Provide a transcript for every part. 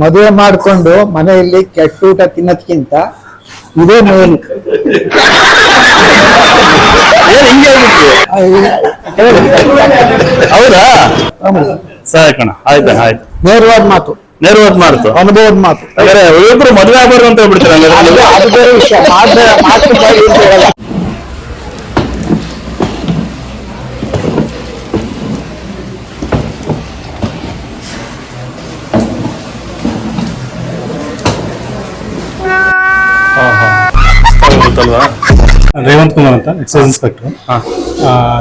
ಮದುವೆ ಮಾಡ್ಕೊಂಡು ಮನೆಯಲ್ಲಿ ಕೆಟ್ಟ ಊಟ ತಿನ್ನೋದ್ಕಿಂತ ಇದೇ ಮೇಲ್ ಹೌದಾ? ಸರಿ ಕಣ ಆಯ್ತು ಆಯ್ತು. ನೇರವಾದ ಮಾತು. ನೇರವಾದ ಮಾತು. ಅನುಭವದ ಮಾತು. ಹಾಗಾದ್ರೆ ಇಬ್ರು ಮದುವೆ ಆಗ್ಬಾರ್ದು ಅಂತ ಹೇಳ್ಬಿಡ್ತೀರ ಅದು ಹಂಗಾದ್ರೆ ಅದು ಬೇರೆ ವಿಷಯ ಮಾತು ಬೇರೆ, ಮಾತು ಬಾಯಿ ಅಂತ ಹೇಳಲ್ಲ. ಗೊತ್ತಲ್ವಾ ರೇವಂತ್ ಕುಮಾರ್ ಅಂತ ಎಕ್ಸೈಸ್ ಇನ್ಸ್ಪೆಕ್ಟರ್. ಹಾ.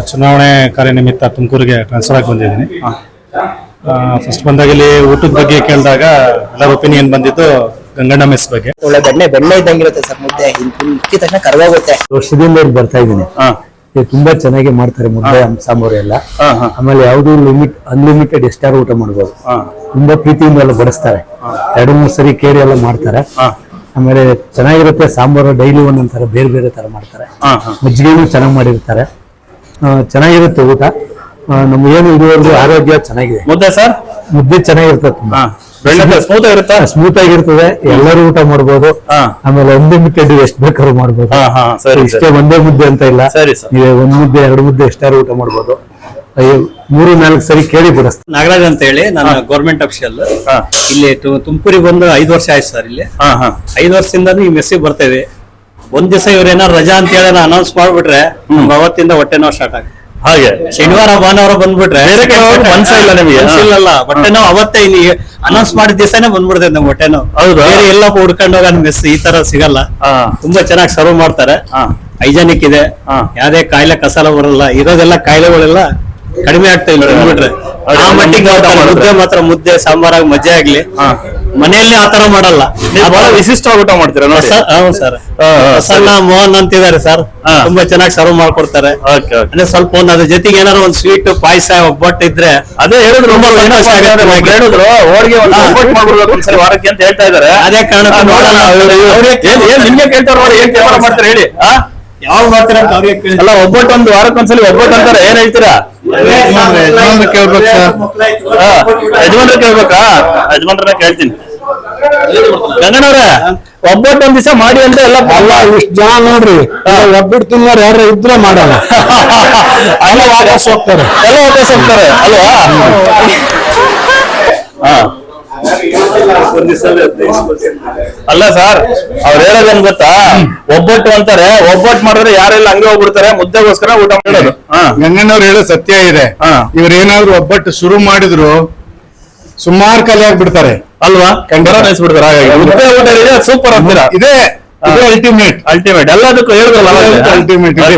ಚುನಾವಣೆ ಕಾರ್ಯನಿಮಿತ್ತ ತುಮಕೂರಿಗೆ ಟ್ರಾನ್ಸ್ಫರ್ ಆಗಿ ಬಂದಿದ್ದೀನಿ. ಫಸ್ಟ್ ಬಂದಾಗ ಇಲ್ಲಿ ಊಟದ ಬಗ್ಗೆ ಕೇಳಿದಾಗ ಎಲ್ಲರ ಒಪಿನಿಯನ್ ಬಂದಿದ್ದು ಗಂಗಣ್ಣ ಮೆಸ್ ಬಗ್ಗೆ. ಒಳ್ಳೆ ಬೆಣ್ಣೆ ಬೆಣ್ಣೆ ಇದ್ದಂಗಿರುತ್ತೆ ಸರ್ ಮುದ್ದೆ. ಹಿಂದಿ ತಕ್ಷಣ ಕರ್ವಾಗುತ್ತೆ. ವರ್ಷದಿಂದ ಇಲ್ಲಿ ಬರ್ತಾ ಇದ್ದೀನಿ. ತುಂಬಾ ಚೆನ್ನಾಗಿ ಮಾಡ್ತಾರೆ ಮುದ್ದೆ ಸಾಂಬಾರು ಎಲ್ಲ ಆಮೇಲೆ ಯಾವ್ದು ಲಿಮಿಟ್ ಅನ್ಲಿಮಿಟೆಡ್ ಎಷ್ಟಾರು ಊಟ ಮಾಡ್ಬೋದು. ಹಾ. ತುಂಬಾ ಪ್ರೀತಿಯಿಂದ ಎಲ್ಲ ಬಡಿಸ್ತಾರೆ. ಎರಡು ಮೂರು ಸರಿ ಕೇರಿ ಎಲ್ಲ ಮಾಡ್ತಾರೆ. ಹಾ. ಆಮೇಲೆ ಚೆನ್ನಾಗಿರುತ್ತೆ ಸಾಂಬಾರು ಡೈಲಿ ಒಂದೊಂದ್ ತರ ಬೇರೆ ಬೇರೆ ತರ ಮಾಡ್ತಾರೆ. ಹಾ ಹಾ. ಮಜ್ಜಿಗೆನೂ ಚೆನ್ನಾಗಿ ಮಾಡಿರ್ತಾರೆ. ಆ, ಚೆನ್ನಾಗಿರುತ್ತೆ ಊಟ. ಆ, ನಮ್ಗೇನು ಇದುವರೆಗೂ ಆರೋಗ್ಯ ಚೆನ್ನಾಗಿದೆ. ಮುದ್ದೆ ಸರ್? ಮುದ್ದೆ ಚೆನ್ನಾಗಿರ್ತದೆ ತುಂಬಾ. ಸ್ಮೂತ್ ಇರುತ್ತಾ ಸ್ಮೂತ್ ಆಗಿರ್ತದೆ. ಎಲ್ಲರೂ ಊಟ ಮಾಡ್ಬೋದು. ಹಾ. ಆಮೇಲೆ ಅನ್ಲಿಮಿಟೆಡ್ ಎಷ್ಟು ಬೇಕಾದ್ರೂ ಮಾಡ್ಬೋದು. ಹಾ ಹಾ. ಸರಿ ಇಷ್ಟೇ ಸರಿ. ಒಂದೇ ಮುದ್ದೆ ಅಂತ ಇಲ್ಲ. ಸರಿ ನೀವು ಒಂದ್ ಮುದ್ದೆ ಎರಡು ಮುದ್ದೆ ಎಷ್ಟಾದ್ರೂ ಊಟ ಮಾಡ್ಬೋದು. ಮೂರು ನಾಲ್ಕು ಸರಿ ಕೇಳಿ ಬಿಡಿಸ್ತಾರೆ ನಾಗರಾಜ್ ಅಂತ ಹೇಳಿ ನಾನು ಗೌರ್ಮೆಂಟ್ ಅಫಿಷಿಯಲ್ ಇಲ್ಲಿ ತುಮಕೂರಿಗೆ ಬಂದು ಐದು ವರ್ಷ ಆಯ್ತು ಸರ್ ಇಲ್ಲಿ. ಹಾ ಹಾ. ಐದು ವರ್ಷದಿಂದ ಈ ಮೆಸ್ಸಿಗೆ ಬರ್ತೇವೆ ಒಂದ್ ದಿವಸ ಇವ್ರೇನಾರು ರಜಾ ಅಂತ ಹೇಳಿ ಅನೌನ್ಸ್ ಮಾಡ್ಬಿಟ್ರೆ ಅವತ್ತಿಂದ ಹೊಟ್ಟೆ ನೋವು ಸ್ಟಾರ್ಟ್ ಆಗುತ್ತೆ. ಹಾಗೆ. ಶನಿವಾರ ಭಾನುವಾರ ಬಂದ್ಬಿಟ್ರೆ ಮನ್ಸ ಇಲ್ಲ ನಿಮಗೆ? ಹೊಟ್ಟೆ ನೋವು ಅವತ್ತೇ ಇಲ್ಲಿ ಅನೌನ್ಸ್ ಮಾಡಿದ ದಿವಸನೇ ಬಂದ್ಬಿಡ್ತೈತೆ ನಮ್ಗೆ ಹೊಟ್ಟೆ ನೋವು. ಹೌದಾ? ಎಲ್ಲ ಹುಡ್ಕೊಂಡು ಹೋಗ ಮೆಸ್ ಈ ತರ ಸಿಗಲ್ಲ. ತುಂಬಾ ಚೆನ್ನಾಗಿ ಸರ್ವ್ ಮಾಡ್ತಾರೆ. ಹಾ. ಹೈಜಾನಿಕ್ ಇದೆ. ಯಾವ್ದೇ ಕಾಯಿಲೆ ಕಸಾಲ ಬರಲ್ಲ. ಇರೋದೆಲ್ಲ ಕಾಯಿಲೆಗಳೆಲ್ಲ ಕಡಿಮೆ ಆಗ್ತಾ ಇಲ್ಲ ಬಿಟ್ರೆ ಆ ಮಟ್ಟಿಗೆ. ಮುದ್ದೆ ಮಾತ್ರ ಮುದ್ದೆ ಸಾಂಬಾರಾಗಿ ಮಜ್ಜೆ ಆಗ್ಲಿ. ಹಾ. ಮನೆಯಲ್ಲಿ ಆತರ ಮಾಡಲ್ಲ. ಬಹಳ ವಿಶಿಷ್ಟವಾಗಿ ಊಟ ಮಾಡ್ತೀರಾ ಹೌದು ಸರ್. ಹಾ, ಮೋಹನ್ ಅಂತಿದ್ದಾರೆ ಸರ್. ತುಂಬಾ ಚೆನ್ನಾಗಿ ಸರ್ವ್ ಮಾಡ್ಕೊಡ್ತಾರೆ. ಅಂದ್ರೆ ಸ್ವಲ್ಪ ಒಂದ್ ಅದ್ರ ಜೊತೆಗೆ ಏನಾದ್ರು ಒಂದು ಸ್ವೀಟ್ ಪಾಯಸ ಒಬ್ಬಟ್ಟು ಇದ್ರೆ ಅದೇ ಹೇಳಿದ್ರು ತುಂಬಾ ಸಂತೋಷ ಆಗುತ್ತೆ ಒಬ್ರು ನಮ್ಗೆ. ಹೇಳಿದ್ರು ಹೋಳಿಗೆ ಒಂದು ಒಬ್ಬಟ್ಟು ಮಾಡ್ಬಿಡ್ಬೇಕು ಒಂದ್ಸರಿ ವಾರಕ್ಕೆ ಅಂತ ಹೇಳ್ತಾ ಇದಾರೆ ಅದೇ ಕಾರಣ ನೋಡೋಣ. ನಿಮ್ಗೆ ಕೇಳ್ತಾರ ನೋಡಿ ಏನ್ ಮಾಡ್ತಾರೆ ಹೇಳಿ ಆ? ಯಾವಾಗ ಮಾಡ್ತೀರಾ ಅಲ್ಲ ಒಬ್ಬಟ್ಟು ಒಂದು ವಾರಕ್ಕೊಂದ್ಸಲಿ ಒಬ್ಬಟ್ಟು ಅಂತಾರೆ ಏನ್ ಹೇಳ್ತೀರಾ? ಯಜಮಾನ್ರು ಕೇಳ್ಬೇಕು ಸರ್. ಯಜಮಾನ್ರ ಕೇಳ್ಬೇಕಾ ಯಜಮಾನ್ರ ಕೇಳ್ತೀನಿ ಗಂಗಣ್ಣವ್ರೆ ಒಬ್ಬಟ್ಟು ಒಂದ್ ದಿವಸ ಮಾಡಿ ಅಂದ್ರೆ ಎಲ್ಲ ಅಲ್ಲ ಇಷ್ಟ ಜನ ನೋಡ್ರಿ ಒಬ್ಬಿಟ್ಟು ತಿನ್ನೋರು ಯಾರು ಇದ್ರೆ ಮಾಡಲ್ಲ ಅಲ್ಲ ವಾಪಸ್ ಹೋಗ್ತಾರೆ ಎಲ್ಲ ವಾಪಸ್ ಹೋಗ್ತಾರೆ ಅಲ್ವಾ ಹಾ ಅಲ್ಲ ಸರ್ ಅವ್ರ ಹೇಳೋದೇನ್ ಗೊತ್ತಾ? ಒಬ್ಬಟ್ಟು ಅಂತಾರೆ ಒಬ್ಬಟ್ಟು ಮಾಡಿದ್ರೆ ಯಾರೆಲ್ಲ ಹಂಗೆ ಹೋಗ್ಬಿಡ್ತಾರೆ ಮುದ್ದೆಗೋಸ್ಕರ ಊಟ ಮಾಡೋದು. ಹಾ. ಗಂಗಣ್ಣವ್ರು ಹೇಳೋ ಸತ್ಯ ಇದೆ. ಹಾ. ಇವ್ರೇನಾದ್ರು ಒಬ್ಬಟ್ಟು ಶುರು ಮಾಡಿದ್ರು ಸುಮಾರು ಕಲೆ ಆಗ್ಬಿಡ್ತಾರೆ. ಅಲ್ವಾ? ಕಂಡರ ನಿಲ್ಸ್ಬಿಡ್ತಾರೆ ಹಾಗಾಗಿ. ಮುದ್ದೆ ಊಟ ಇದೆ ಸೂಪರ್ ಅಂತೀರಾ? ಇದೇ. ಇದೇ ಅಲ್ಟಿಮೇಟ್ ಅಲ್ಟಿಮೇಟ್ ಎಲ್ಲದಕ್ಕೂ ಹೇಳಿದ್ರಲ್ಲ ಅಲ್ಟಿಮೇಟ್ ಹಾ?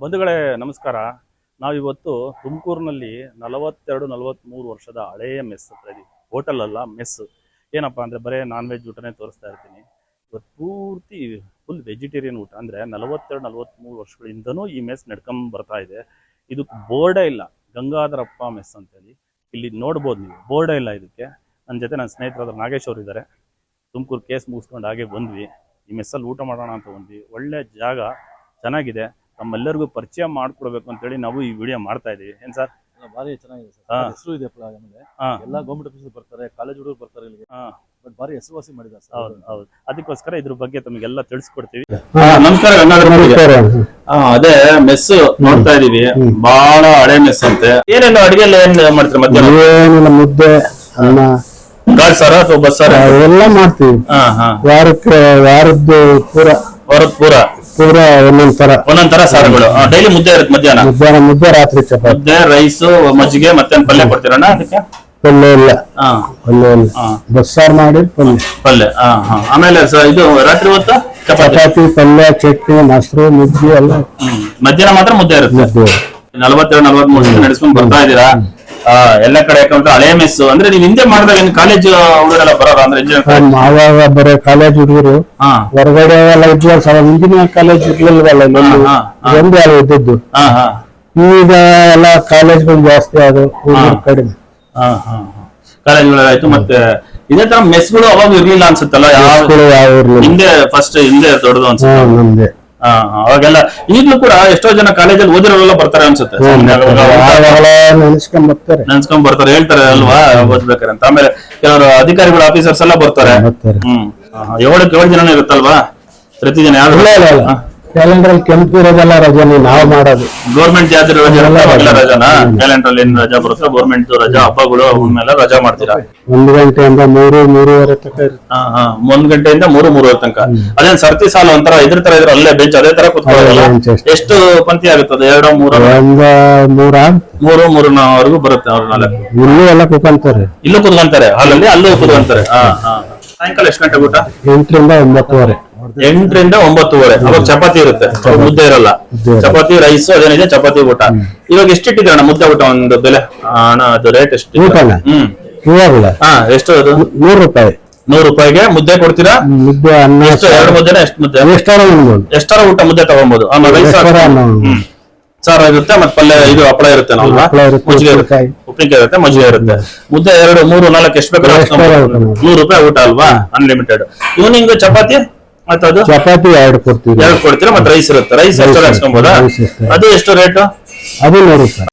ಬಂಧುಗಳೇ ನಮಸ್ಕಾರ. ನಾವಿವತ್ತು ತುಮಕೂರಿನಲ್ಲಿ ನಲವತ್ತೆರಡು ನಲವತ್ಮೂರು ವರ್ಷದ ಹಳೆಯ ಮೆಸ್ ಹತ್ರ ಇದೀವಿ. ಹೋಟೆಲ್ ಅಲ್ಲ ಮೆಸ್. ಏನಪ್ಪಾ ಅಂದ್ರೆ ಬರೇ ನಾನ್ ವೆಜ್ ಊಟನೇ ತೋರಿಸ್ತಾ ಇರ್ತೀನಿ. ಇವತ್ತು ಪೂರ್ತಿ ಫುಲ್ ವೆಜಿಟೇರಿಯನ್ ಊಟ. ಅಂದ್ರೆ ನಲವತ್ತೆರಡು ನಲವತ್ಮೂರು ವರ್ಷಗಳಿಂದನೂ ಈ ಮೆಸ್ ನಡ್ಕೊಂಡ್ ಬರ್ತಾ ಇದೆ. ಇದಕ್ಕೆ ಬೋರ್ಡೇ ಇಲ್ಲ. ಗಂಗಾಧರಪ್ಪ ಮೆಸ್ ಅಂತೇಳಿ. ಇಲ್ಲಿ ನೋಡ್ಬೋದು ನೀವು. ಬೋರ್ಡೇ ಇಲ್ಲ ಇದಕ್ಕೆ. ನನ್ನ ಜೊತೆ ನನ್ನ ಸ್ನೇಹಿತರಾದ ನಾಗೇಶ್ ಅವರು ಇದ್ದಾರೆ ತುಮಕೂರು ಕೇಸ್ ಮುಗಿಸ್ಕೊಂಡು ಹಾಗೆ ಬಂದ್ವಿ. ಈ ಮೆಸ್ಸಲ್ಲಿ ಊಟ ಮಾಡೋಣ ಅಂತ ಬಂದ್ವಿ. ಒಳ್ಳೆ ಜಾಗ. ಚೆನ್ನಾಗಿದೆ. ನಮ್ಮೆಲ್ಲರಿಗೂ ಪರಿಚಯ ಮಾಡಿಕೊಡ್ಬೇಕು ಅಂತೇಳಿ ನಾವು ಈ ವಿಡಿಯೋ ಮಾಡ್ತಾ ಇದೀವಿ. ಏನು ಸರ್? ಭಾರಿ ಚೆನ್ನಾಗಿದೆ. ಸರ್. ಹೆಸರು ಇದೆ ಆಮೇಲೆ. ಎಲ್ಲಾ ಗೌರ್ಮೆಂಟ್ ಆಫೀಸ್ ಬರ್ತಾರೆ ಕಾಲೇಜ್ ಹುಡುಗರು ಬರ್ತಾರೆ ಇಲ್ಲಿಗೆ. ಬಟ್ ಭಾರಿ ಹೆಸರುವಾಸಿ ಮಾಡಿದ ಸರ್ ಹೌದು ಹೌದು. ಅದಕ್ಕೋಸ್ಕರ ಇದ್ರ ಬಗ್ಗೆ ತಮಗೆಲ್ಲ ತಿಳಿಸ್ಕೊಡ್ತೀವಿ. ನಮಸ್ಕಾರ ಅದೇ ಮೆಸ್ ನೋಡ್ತಾ ಇದೀವಿ. ಬಹಳ ಹಳೆ ಮೆಸ್ ಅಂತೆ. ಏನೇನು ಅಡಿಗೆ ಏನ್ ಮಾಡ್ತಾರೆ ಮಧ್ಯಾಹ್ನ? ಮುದ್ದೆ ಅನ್ನ. ಗಾಡ್ ಸರ ಅಥವಾ ಬಸ್ ಸರ ಎಲ್ಲ ಮಾಡ್ತೀವಿ. ಹಾ ಹಾ. ವಾರಕ್ಕೆ ವಾರದ್ದು ಪೂರ. ಹೊರತ್ ಪೂರ? ಪೂರ ಒಂದೊಂದ್ ತರ ಒಂದೊಂದ್ ತರ ಸಾರುಗಳು ಡೈಲಿ ಮುದ್ದೆ ಇರುತ್ತೆ ಮಧ್ಯಾಹ್ನ? ಮಧ್ಯಾಹ್ನ ಮುದ್ದೆ ರಾತ್ರಿ ಚಪಾತಿ. ಮುದ್ದೆ ರೈಸ್ ಮಜ್ಜಿಗೆ ಮತ್ತೆ ಪಲ್ಯ ಕೊಡ್ತೀರಣ್ಣ ಅದಕ್ಕೆ? ಪಲ್ಯ ಇಲ್ಲ. ಹಾ. ಪಲ್ಯ ಇಲ್ಲ. ಹಾ. ಬಸ್ಸಾರು ಮಾಡಿ ಪಲ್ಯ. ಪಲ್ಯ ಆಮೇಲೆ ಇದು ರಾತ್ರಿ ಹೊತ್ತು ಚಪಾತಿ? ಪಲ್ಯ ಚಟ್ನಿ ಮೊಸರು ಮುದ್ದೆ ಎಲ್ಲ. ಮಧ್ಯಾಹ್ನ ಮಾತ್ರ ಮುದ್ದೆ ಇರುತ್ತೆ? ನಲವತ್ತೆರಡು ನಲವತ್ಮೂರು ವರ್ಷ ನಡೆಸ್ಕೊಂಡು ಬರ್ತಾ ಇದ್ದೀರಾ? ಎಲ್ಲ ಕಡೆ ಯಾಕಂದ್ರೆ ಹಳೆ ಮೆಸ್ ಅಂದ್ರೆ ನೀವು ಹಿಂದೆ ಮಾಡಿದಾಗ ನಿಮ್ ಕಾಲೇಜ್ ಹುಡುಗರೆಲ್ಲ ಬರೋರ ಅಂದ್ರೆ ಇಂಜಿನಿಯರ್ ಆವಾಗ ಬರೋ ಕಾಲೇಜ್ ಹುಡುಗರು ಹಾ. ಹೊರಗಡೆ ಎಲ್ಲ ಇದ್ವಲ್ಲ ಸರ್ ಇಂಜಿನಿಯರ್ ಕಾಲೇಜ್ ಇರ್ಲಿಲ್ವಲ್ಲ. ಒಂದು ಎಲ್ಲ ಇದ್ದದ್ದು. ಈಗ ಎಲ್ಲ ಕಾಲೇಜ್ಗಳು ಜಾಸ್ತಿ ಹುಡುಗರು ಕಡಿಮೆ. ಹಾ ಹಾ ಕಾಲೇಜ್ಗಳಾಯ್ತು ಮತ್ತೆ ಇದೇ ತರ ಮೆಸ್ಗಳು ಅವಾಗ ಇರ್ಲಿಲ್ಲ ಅನ್ಸುತ್ತಲ್ಲ ಯಾವ ಹಿಂದೆ ಫಸ್ಟ್ ಹಿಂದೆ ದೊಡ್ಡದು ಅನ್ಸುತ್ತೆ. ಅವಾಗೆಲ್ಲ ಈಗ್ಲೂ ಕೂಡ ಎಷ್ಟೋ ಜನ ಕಾಲೇಜಲ್ಲಿ ಓದಿರೋರೆಲ್ಲ ಬರ್ತಾರೆ ಅನ್ಸುತ್ತೆ. ಬರ್ತಾರೆ. ನೆನ್ಸ್ಕೊಂಡ್ ಬರ್ತಾರೆ. ಹೇಳ್ತಾರೆ ಅಲ್ವಾ ಓದ್ಬೇಕಾರೆ ಅಂತ. ಆಮೇಲೆ ಕೆಲವರು ಅಧಿಕಾರಿಗಳು ಆಫೀಸರ್ಸ್ ಎಲ್ಲ ಬರ್ತಾರೆ. ಹ್ಮ್ ಏಳಕ್ಕೆ ಏಳು ಜನ ಇರುತ್ತಲ್ವಾ? ಪ್ರತಿದಿನ ಯಾರು ಕ್ಯಾಲೆಂಡರ್ ಅಲ್ಲಿ ಕೆಂಪು ಇರೋದೆಲ್ಲ ರಜೆ ನಾವು ಮಾಡೋದು. ಗೌರ್ಮೆಂಟ್ ಜಾತ್ರೆ ರಜೆ ಎಲ್ಲ. ರಜಾನಾ. ಕ್ಯಾಲೆಂಡರ್ ಅಲ್ಲಿ ಏನ್ ರಜಾ ಬರುತ್ತೆ ಗೌರ್ಮೆಂಟ್ ರಜಾ ಹಬ್ಬಗಳು ಅವನ್ನೆಲ್ಲ ರಜಾ ಮಾಡ್ತೀರಾ? ಒಂದು ಗಂಟೆಯಿಂದ ಮೂರು ಮೂರುವರೆ ತನಕ ಇರುತ್ತೆ. ಹಾ ಹಾ. ಒಂದ್ ಗಂಟೆಯಿಂದ ಮೂರು ಮೂರುವರೆ ತನಕ. ಅದೇನ್ ಸರ್ತಿ ಸಾಲ ಒಂಥರ ಇದ್ರ ತರ ಇದ್ರ ಅಲ್ಲೇ ಬೆಂಚ್ ಅದೇ ತರ ಕುತ್ಕೊಳ್ಳೋದಲ್ಲ? ಅದೇ bench ಅಷ್ಟೇ. ಎಷ್ಟು ಪಂಕ್ತಿ ಆಗುತ್ತದೆ? ಎರಡು ಮೂರು? ಒಂದ ಮೂರ? ಮೂರು ನಾವರೆಗೂ ಬರುತ್ತೆ ಅವ್ರ ನಾಲ್ಕು ಇಲ್ಲೂ ಎಲ್ಲ ಕುತ್ಕೊಂತಾರೆ. ಇಲ್ಲೂ ಕುತ್ಕೊಂತಾರೆ? ಹಾಲಲ್ಲಿ ಅಲ್ಲೂ ಕುತ್ಕೊಂತಾರೆ. ಹಾ ಹಾ ಸಾಯಂಕಾಲ ಎಷ್ಟು ಗಂಟೆ ಊಟ? ಎಂಟರಿಂದ ಒಂಬತ್ತುವರೆ. ಎಂಟರಿಂದ ಒಂಬತ್ತುವರೆ. ಅವಾಗ ಚಪಾತಿ ಇರುತ್ತೆ. ಅವಾಗ ಮುದ್ದೆ ಇರಲ್ಲ. ಚಪಾತಿ ರೈಸ್ ಅದೇನಿದೆ ಚಪಾತಿ ಊಟ. ಇವಾಗ ಎಷ್ಟು ಇಟ್ಟಿದ್ದೀರಣ್ಣ ಮುದ್ದೆ ಊಟ ಒಂದು ಬೆಲೆ? ಹಣ ಅಣ್ಣ ಅದು ರೇಟ್ ಎಷ್ಟು? ಹ್ಮ್. ಹಾ ಎಷ್ಟು ಅದು? ನೂರು ರೂಪಾಯಿ. ನೂರು ರೂಪಾಯಿಗೆ ಮುದ್ದೆ ಕೊಡ್ತೀರಾ? ಮುದ್ದೆ ಅನ್ನ ಎರಡು ಮುದ್ದೆನ ಎಷ್ಟು ಮುದ್ದೆ? ಎಷ್ಟಾರ ಊಟ ಮುದ್ದೆ ತಗೊಬಹುದು ಆಮೇಲೆ ರೈಸ್. ಹ್ಮ್. ಸಾರು ಇರುತ್ತೆ ಮತ್ತೆ ಪಲ್ಯ ಇದು ಹಪ್ಪಳ ಇರುತ್ತೆ ಮಜ್ಜಿಗೆ ಇರುತ್ತೆ. ಉಪ್ಪಿನಕಾಯಿ. ಇರುತ್ತೆ ಮಜ್ಜಿಗೆ ಇರುತ್ತೆ. ಮುದ್ದೆ ಎರಡು ಮೂರು ನಾಲ್ಕು ಎಷ್ಟು ಬೇಕು. ನೂರು ರೂಪಾಯಿ ಊಟ ಅಲ್ವಾ? Unlimited evening chapati? ಮತ್ತೆ ಅದು? ಚಪಾತಿ ಎರಡು ಕೊಡ್ತೀವಿ. ಎರಡು ಕೊಡ್ತೀರಾ? ಮತ್ತೆ ರೈಸ್ ಇರುತ್ತೆ. ರೈಸ್ ಎಷ್ಟು Rice ಹಾಕ್ಸ್ಕೊಬೋದಾ? Rice ಇರುತ್ತೆ. ಅದು ಎಷ್ಟು ರೇಟ್? ಅದು ನೂರು ಸರ್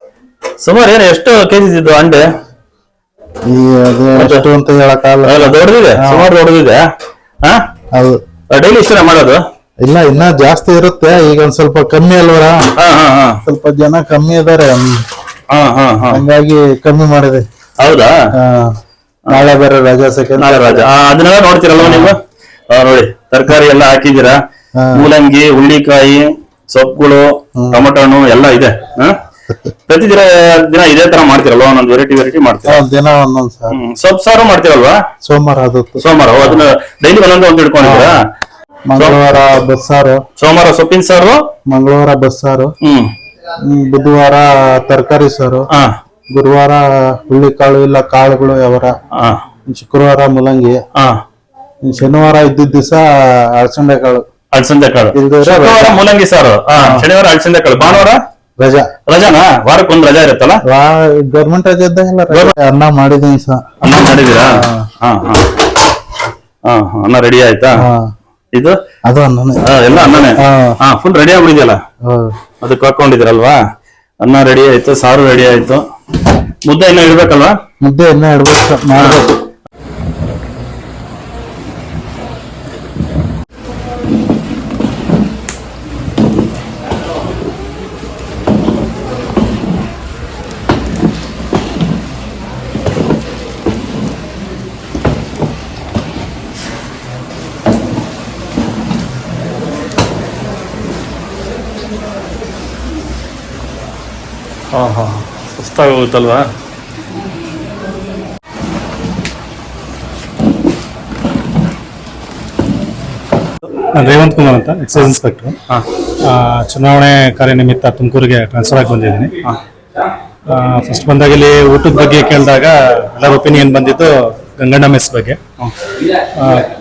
ಸುಮಾರು ಏನು ಎಷ್ಟು ಕೆಜಿ ಇದು ಅಂಡೆ ಈ ಅದು ಎಷ್ಟು ಅಂತ ಹೇಳಕ್ಕಾಗಲ್ಲ. ಅಲ್ಲ ದೊಡ್ಡದಿದೆ ಸುಮಾರು ದೊಡ್ಡದಿದೆ ಹಾ? ಅದು. ಡೈಲಿ ಇಷ್ಟನೇ ಮಾಡೋದು? ಇಲ್ಲ ಇನ್ನ ಜಾಸ್ತಿ ಇರುತ್ತೆ. ಈಗ ಒಂದ್ ಸ್ವಲ್ಪ ಕಮ್ಮಿ ಅಲ್ವರ? ಹಾ ಹಾ ಹಾ. ಸ್ವಲ್ಪ ಜನ ಕಮ್ಮಿ ಇದಾರೆ. ಹ್ಮ್. ಹಾ ಹಾ ಹಾ. ಹಂಗಾಗಿ ಕಮ್ಮಿ ಮಾಡಿದೆ. ಹೌದಾ? ಹಾ. ನಾಳೆ ಬೇರೆ ರಜಾ ಸೆಕೆಂಡ್ ನಾಳೆ ರಾಜ. ಆ, ಅದನ್ನೆಲ್ಲ ನೋಡ್ತೀರಲ್ವ ನೀವು? ನೋಡಿ ತರಕಾರಿ ಎಲ್ಲ ಹಾಕಿದ್ದೀರಾ? ಮೂಲಂಗಿ ಹುಳ್ಳಿಕಾಯಿ ಸೊಪ್ಪುಗಳು ಟೊಮೊಟೊ ಹಣ್ಣು ಎಲ್ಲ ಇದೆ? ಪ್ರತಿ ದಿನ ದಿನ ಇದೇ ತರ ಮಾಡ್ತಿರಲ್ವಾ? ಒಂದೊಂದು ವೆರೈಟಿ ವೆರೈಟಿ ಮಾಡ್ತೀರಾ? ದಿನ ಒಂದೊಂದು ಸಾರ್. ಸೊಪ್ಪು ಸಾರು ಮಾಡ್ತೀರಲ್ವಾ? ಸೋಮವಾರ ಅದು ಸೋಮವಾರ. ಅದನ್ನ ಡೈಲಿ ಒಂದೊಂದು ಒಂದು ಇಟ್ಕೊಂಡಿದ್ದೀರಾ? ಮಂಗಳವಾರ ಬಸ್ಸಾರು ಸೋಮವಾರ ಸೊಪ್ಪಿನ ಸಾರು? ಮಂಗಳವಾರ ಬಸ್ಸಾರು ಹ್ಮ್. ಹ್ಮ್, ಬುಧವಾರ ತರಕಾರಿ ಸಾರು. ಹಾ. ಗುರುವಾರ ಹುಳ್ಳಿಕಾಳು ಇಲ್ಲ ಕಾಳುಗಳು ಯಾವ ಹಾ. ಶುಕ್ರವಾರ ಮೂಲಂಗಿ. ಶನಿವಾರ ಇದ್ದಿದ್ದ ದಿವಸ ಅಳಸಂದೆ ಕಾಳು ಅಳಸಂದೆ ಕಾಳು ಇಲ್ದಿದ್ರೆ ಶುಕ್ರವಾರ ಮೂಲಂಗಿ ಸಾರು. ಹಾ ಶನಿವಾರ ಅಳಸಂದೆ ಕಾಳು ಭಾನುವಾರ? ರಜಾ. ರಜಾನಾ? ವಾರಕ್ಕೊಂದು ರಜಾ ಇರುತ್ತಲ್ಲ? ಗೌರ್ಮೆಂಟ್ ರಜೆ ಇದ್ದಾಗೆಲ್ಲ ರಜೆ. ಅನ್ನ ಮಾಡಿದೀನಿ ಸರ್ ಅನ್ನ ಮಾಡಿದೀರಾ ಹಾ. ಹಾ ಹಾ. ಹಾ ಅನ್ನ ರೆಡಿ ಆಯ್ತಾ? ಹಾ. ಇದು? ಅದು ಅನ್ನನೇ. ಆ, ಎಲ್ಲ ಅನ್ನನೇ? ಹಾ. ಹಾ ಫುಲ್ ರೆಡಿ ಆಗ್ಬಿಡಿದ್ಯಲ್ಲ ಹೌದು. ಅದಕ್ಕೆ ಹಾಕೊಂಡಿದ್ರಲ್ವಾ ಅನ್ನ ರೆಡಿ ಆಯ್ತು ಸಾರು ರೆಡಿ ಆಯ್ತು. ಮುದ್ದೆ ಇನ್ನೂ ಇಡ್ಬೇಕಲ್ವಾ? ಮುದ್ದೆ ಇನ್ನ ಇಡ್ಬೇಕು. ಮಾಡ್ಬೇಕು. ಸುಸ್ತಾಗಿ ಹೋಗುತ್ತಲ್ವಾ? ನಾನು ರೇವಂತ್ ಕುಮಾರ್ ಅಂತ ಎಕ್ಸೈಸ್ ಇನ್ಸ್ಪೆಕ್ಟರ್. ಚುನಾವಣೆ ಚುನಾವಣೆ ಕಾರ್ಯನಿಮಿತ್ತ ತುಮಕೂರಿಗೆ ಟ್ರಾನ್ಸ್ಫರ್ ಆಗಿ ಬಂದಿದ್ದೀನಿ. ಫಸ್ಟ್ ಬಂದಾಗ ಇಲ್ಲಿ ಊಟದ ಬಗ್ಗೆ ಕೇಳಿದಾಗ ಎಲ್ಲರ ಒಪಿನಿಯನ್ ಬಂದಿದ್ದು ಗಂಗಣ್ಣ ಮೆಸ್ ಬಗ್ಗೆ.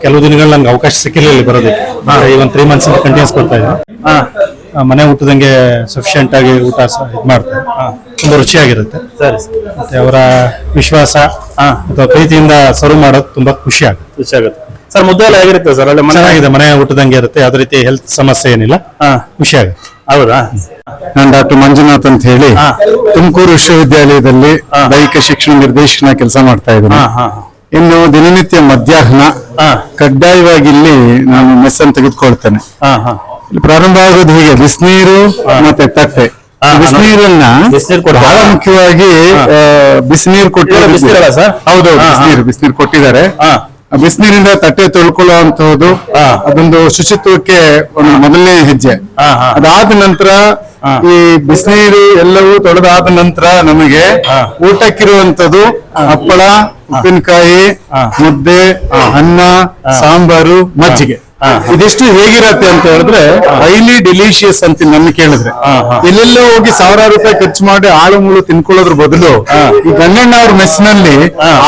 ಕೆಲವು ದಿನಗಳು ನನಗೆ ಅವಕಾಶ ಸಿಕ್ಕಿರಲಿಲ್ಲ ಇಲ್ಲಿ ಬರೋದಕ್ಕೆ. ಈ ಒಂದು ತ್ರೀ ಮಂತ್ಸ್ ಕಂಟಿನ್ಯೂಸ್ ಬರ್ತಾ ಇದ್ದೀನಿ. ಮನೆ ಊಟದಂಗೆ ಸಫಿಷಿಯಂಟ್ ಆಗಿ ಊಟ ಇದು ಮಾಡ್ತಾರೆ. ತುಂಬ ರುಚಿಯಾಗಿರುತ್ತೆ. ಸರಿ ಮತ್ತೆ ಅವರ ವಿಶ್ವಾಸ ಅಥವಾ ಪ್ರೀತಿಯಿಂದ ಸರ್ವ್ ಮಾಡೋದು ತುಂಬಾ ಖುಷಿ ಆಗುತ್ತೆ ಖುಷಿ ಆಗುತ್ತೆ ಸರ್ ಮುದ್ದೆ ಎಲ್ಲ ಹೇಗಿರುತ್ತೆ ಸರ್? ಅಲ್ಲಿ ಮನೆ? ಚೆನ್ನಾಗಿದೆ ಮನೆ ಊಟದಂಗೆ ಇರುತ್ತೆ. ಅದೇ ರೀತಿ ಹೆಲ್ತ್ ಸಮಸ್ಯೆ ಏನಿಲ್ಲ. ಹಾ. ಖುಷಿ ಆಗುತ್ತೆ ಹೌದಾ? ನಾನು ಡಾಕ್ಟರ್ ಮಂಜುನಾಥ್ ಅಂತ ಹೇಳಿ ಹಾ. ತುಮಕೂರು ವಿಶ್ವವಿದ್ಯಾಲಯದಲ್ಲಿ. ದೈಹಿಕ ಶಿಕ್ಷಣ ನಿರ್ದೇಶನ ಕೆಲಸ ಮಾಡ್ತಾ ಇದ್ದೀನಿ. ಹಾ ಹಾ. ಇನ್ನು ದಿನನಿತ್ಯ ಮಧ್ಯಾಹ್ನ ಹಾ. ಕಡ್ಡಾಯವಾಗಿ ಇಲ್ಲಿ ನಾನು ಮೆಸ್ ಅನ್ನು ತೆಗೆದುಕೊಳ್ತೇನೆ. ಹಾ ಹಾ. ಇಲ್ಲಿ ಪ್ರಾರಂಭ ಆಗೋದು ಹೀಗೆ? ಬಿಸಿನೀರು ಮತ್ತೆ ತಟ್ಟೆ. ಬಿಸಿನೀರನ್ನ. ಬಹಳ ಮುಖ್ಯವಾಗಿ ಬಿಸಿನೀರು ಕೊಟ್ಟಿದ್ದಾರೆ? ಹೌದೌದು. ಬಿಸಿನೀರು ಬಿಸಿನೀರು ಕೊಟ್ಟಿದ್ದಾರೆ. ಬಿಸಿನೀರಿಂದ ತಟ್ಟೆ ತೊಳ್ಕೊಳ್ಳುವಂತಹದ್ದು ಅದೊಂದು ಶುಚಿತ್ವಕ್ಕೆ ಒಂದು ಮೊದಲನೇ ಹೆಜ್ಜೆ. ಅದಾದ ನಂತರ ಈ ಬಿಸಿನೀರು ಎಲ್ಲವೂ ತೊಳೆದಾದ ನಂತರ ನಮಗೆ ಊಟಕ್ಕಿರುವಂತದ್ದು ಹಪ್ಪಳ ಉಪ್ಪಿನಕಾಯಿ ಮುದ್ದೆ ಅನ್ನ ಸಾಂಬಾರು ಮಜ್ಜಿಗೆ. ಇದಿಷ್ಟು ಹೇಗಿರತ್ತೆ ಅಂತ ಹೇಳಿದ್ರೆ ಹೈಲಿ ಡಿಲಿಷಿಯಸ್ ಅಂತ ನನ್ನ ಕೇಳಿದ್ರೆ. ಎಲ್ಲೆಲ್ಲೋ ಹೋಗಿ ಸಾವಿರಾರು ರೂಪಾಯಿ ಖರ್ಚು ಮಾಡಿ ಆಳು ಮುಳು ತಿನ್ಕೊಳ್ಳೋದ್ರ ಬದಲು ಈ ಗಂಗಣ್ಣ ಅವ್ರ ಮೆಸ್ನಲ್ಲಿ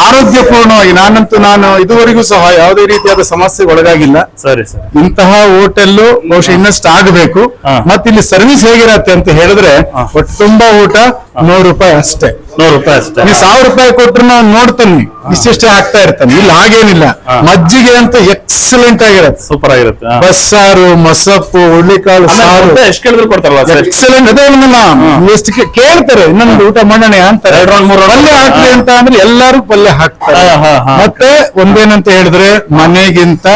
ಆರೋಗ್ಯಪೂರ್ಣವಾಗಿ ನಾನಂತೂ ನಾನು ಇದುವರೆಗೂ ಸಹ ಯಾವುದೇ ರೀತಿಯಾದ ಸಮಸ್ಯೆ ಒಳಗಾಗಿಲ್ಲ. ಸರಿ ಸರ್. ಇಂತಹ ಹೋಟೆಲ್ ಬಹುಶಃ ಇನ್ನಷ್ಟು ಆಗಬೇಕು. ಮತ್ತಿಲ್ಲಿ ಸರ್ವಿಸ್ ಹೇಗಿರತ್ತೆ ಅಂತ ಹೇಳಿದ್ರೆ ಒಟ್ಟು ತುಂಬಾ ಊಟ ನೂರು ರೂಪಾಯಿ ಅಷ್ಟೇ. ನೂರು ರೂಪಾಯಿ ಅಷ್ಟೇ. ನೀವು ಸಾವಿರ ರೂಪಾಯಿ ಕೊಟ್ರು ನಾನು ನೋಡ್ತಾನೆ ಇಷ್ಟಿಷ್ಟೇ ಆಗ್ತಾ ಇರ್ತಾನೆ. ಇಲ್ಲಿ ಹಾಗೇನಿಲ್ಲ. ಮಜ್ಜಿಗೆ ಅಂತ ಎಕ್ಸಲೆಂಟ್ ಆಗಿರತ್ತೆ. ಸೂಪರ್ ಆಗಿರುತ್ತೆ ಹಾ. ಬಸ್ಸಾರು ಮೊಸಪ್ಪು ಹುಳ್ಳಿಕಾಳು ಸಾರು. ಎಷ್ಟು ಕೇಳಿದ್ರು ಕೊಡ್ತಾರಲ್ಲ ಸರ್? ಎಕ್ಸಲೆಂಟ್ ಅದೇ ನನ್ನ ಎಷ್ಟು ಕೇ- ಕೇಳ್ತಾರೆ ಇನ್ನೊಂದು ಊಟ ಮಾಡೋಣ ಅಂತಾರೆ ಎರಡ್ round, ಮೂರ್ round. ಪಲ್ಯ ಹಾಕ್ಲಿ ಅಂತ ಅಂದ್ರೆ ಎಲ್ಲಾರು ಪಲ್ಯ ಹಾಕ್ತಾರೆ. ಹಾ, ಹಾ, ಹಾ. ಮತ್ತೆ ಒಂದೇನಂತ ಹೇಳಿದ್ರೆ ಮನೆಗಿಂತ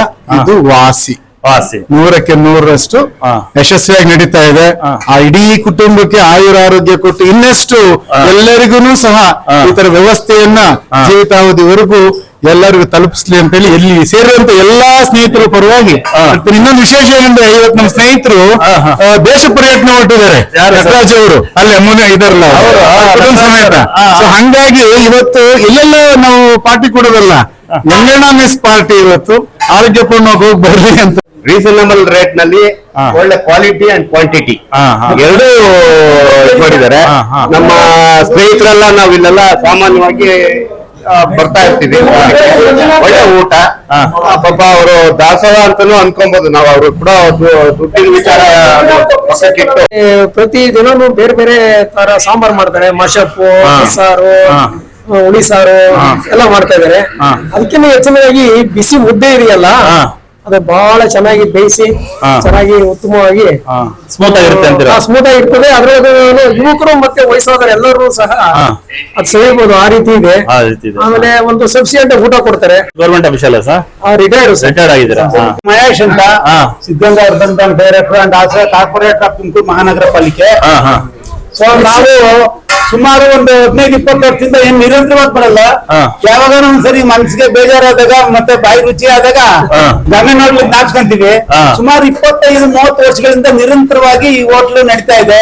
ಇದು ವಾಸಿ. ನೂರಕ್ಕೆ ನೂರರಷ್ಟು ಯಶಸ್ವಿಯಾಗಿ ನಡೀತಾ ಇದೆ. ಆ. ಇಡೀ ಕುಟುಂಬಕ್ಕೆ ಆಯುರ ಆರೋಗ್ಯ ಕೊಟ್ಟು ಇನ್ನಷ್ಟು ಎಲ್ಲರಿಗೂ ಸಹ ಈ ತರ ವ್ಯವಸ್ಥೆಯನ್ನ ಜೀವಿತಾವಧಿವರೆಗೂ ಎಲ್ಲರಿಗೂ ತಲುಪಿಸ್ಲಿ ಅಂತ ಹೇಳಿ ಎಲ್ಲಿ ಸೇರಿದಂತ ಎಲ್ಲಾ ಸ್ನೇಹಿತರು ಪರವಾಗಿ ಇನ್ನೊಂದು ವಿಶೇಷ ಏನಂದ್ರೆ ಇವತ್ತು ನಮ್ಮ ಸ್ನೇಹಿತರು ದೇಶ ಪ್ರಯತ್ನ ಹೊರಟಿದ್ದಾರೆ. ನಟರಾಜ್ ಅವರು. ಅಲ್ಲೇ ಮುನೆ ಇದಾರಲ್ಲ ಸಮೇತ. ಸೊ ಹಂಗಾಗಿ ಇವತ್ತು ಎಲ್ಲೆಲ್ಲ ನಾವು ಪಾರ್ಟಿ ಕೊಡೋದಲ್ಲ ಗಂಗಣ್ಣ ಮಿಸ್ ಪಾರ್ಟಿ ಇವತ್ತು? ಆರೋಗ್ಯಪೂರ್ಣವಾಗಿ ಹೋಗಿ ಬರ್ಲಿ ಅಂತ. ರೀಸನಬಲ್ ರೇಟ್ನಲ್ಲಿ ಒಳ್ಳೆ ಕ್ವಾಲಿಟಿ ಅಂಡ್ ಕ್ವಾಂಟಿಟಿ ಎರಡೂ ಮಾಡಿದ್ದಾರೆ. ನಮ್ಮ ಸ್ನೇಹಿತರೆಲ್ಲ ನಾವು ಇಲ್ಲೆಲ್ಲ ಸಾಮಾನ್ಯವಾಗಿ ಬರ್ತಾ ಇರ್ತೀವಿ. ಒಳ್ಳೆ ಊಟ. ಪಾಪ ಅವರು ದಾಸೋಹ ಅಂತಾನು ಅನ್ಕೊಬಹುದು ನಾವು ಅವರು ಕೂಡ ದುಡ್ಡಿನ ವಿಚಾರ ಪ್ರತಿ ದಿನನೂ ಬೇರೆ ಬೇರೆ ತರ ಸಾಂಬಾರ್ ಮಾಡ್ತಾರೆ. ಮಶಪ್ಪು ಸಾರು ಹುಳಿ ಸಾರು ಎಲ್ಲ ಮಾಡ್ತಾ ಇದಾರೆ ಅದಕ್ಕಿಂತ ಹೆಚ್ಚಿನದಾಗಿ ಬಿಸಿ ಮುದ್ದೆ ಇದೆಯಲ್ಲ? ಅದು ಬಹಳ ಚೆನ್ನಾಗಿ ಬೇಯಿಸಿ ಚೆನ್ನಾಗಿ ಉತ್ತಮವಾಗಿ ಸ್ಮೂತ್ ಆಗಿರುತ್ತೆ ಅಂತೀರಾ? ಸ್ಮೂತ್ ಆಗಿರ್ತದೆ ಅದ್ರೊಳಗೆ ಯುವಕರು ಮತ್ತೆ ವಯಸ್ಸಾದವರು ಎಲ್ಲರೂ ಸಹ ಅದು ಸವಿಬಹುದು ಆ ರೀತಿ ಇದೆ. ಆ ರೀತಿ ಇದೆ. ಆಮೇಲೆ ಒಂದು ಸಬ್ಸಿಡೆಂಟ್ ಊಟ ಕೊಡ್ತಾರೆ. Government official sir. Retired retired ಆಗಿದ್ದೀರಾ. ಮಹೇಶ್ ಅಂತ. Siddaganga director and as corporate of Tumakuru Mahanagara Palike. ಹಾ ಹಾ. ಸೊ ನಾವು ಸುಮಾರು ಒಂದು ಹದಿನೈದು ಇಪ್ಪತ್ತು ವರ್ಷದಿಂದ ಏನ್ ನಿರಂತರವಾಗಿ ಬರಲ್ಲ. ಯಾವಾಗ ಒಂದ್ಸರಿ ಮನ್ಸಿಗೆ ಬೇಜಾರಾದಾಗ ಮತ್ತೆ ಬಾಯಿ ರುಚಿ ಆದಾಗ ಗಮೆ ಗಮನ ನೋಡ್ಲಿಕ್ಕೆ ನಾಚ್ಕೊಂತೀವಿ. ಸುಮಾರು ಇಪ್ಪತ್ತೈದು ಮೂವತ್ತು ವರ್ಷಗಳಿಂದ ನಿರಂತರವಾಗಿ ಈ ಹೋಟ್ಲು ನಡೀತಾ ಇದೆ.